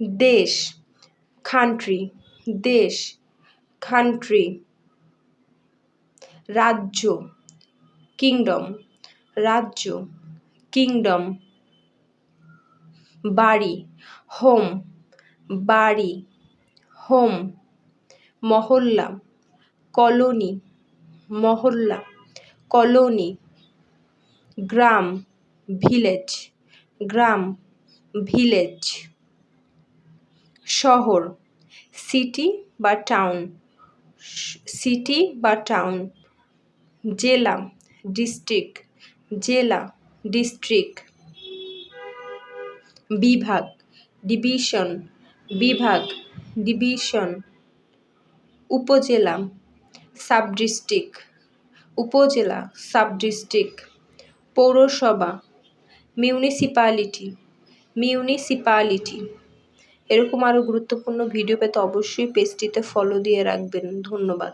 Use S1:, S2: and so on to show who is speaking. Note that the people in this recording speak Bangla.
S1: দেশ কান্ট্রি দেশ কান্ট্রি রাজ্য কিংডম রাজ্য কিংডম বাড়ি হোম বাড়ি হোম মহল্লা কলোনি মহল্লা কলোনি গ্রাম ভিলেজ গ্রাম ভিলেজ শহর সিটি বা টাউন সিটি বা টাউন জেলা ডিস্ট্রিক্ট জেলা ডিস্ট্রিক্ট বিভাগ ডিভিশন বিভাগ ডিভিশন উপজেলা সাব ডিস্ট্রিক্ট উপজেলা সাব ডিস্ট্রিক্ট পৌরসভা মিউনিসিপ্যালিটি মিউনিসিপ্যালিটি এরকম আরও গুরুত্বপূর্ণ ভিডিও পেতে অবশ্যই পেজটিতে ফলো দিয়ে রাখবেন। ধন্যবাদ।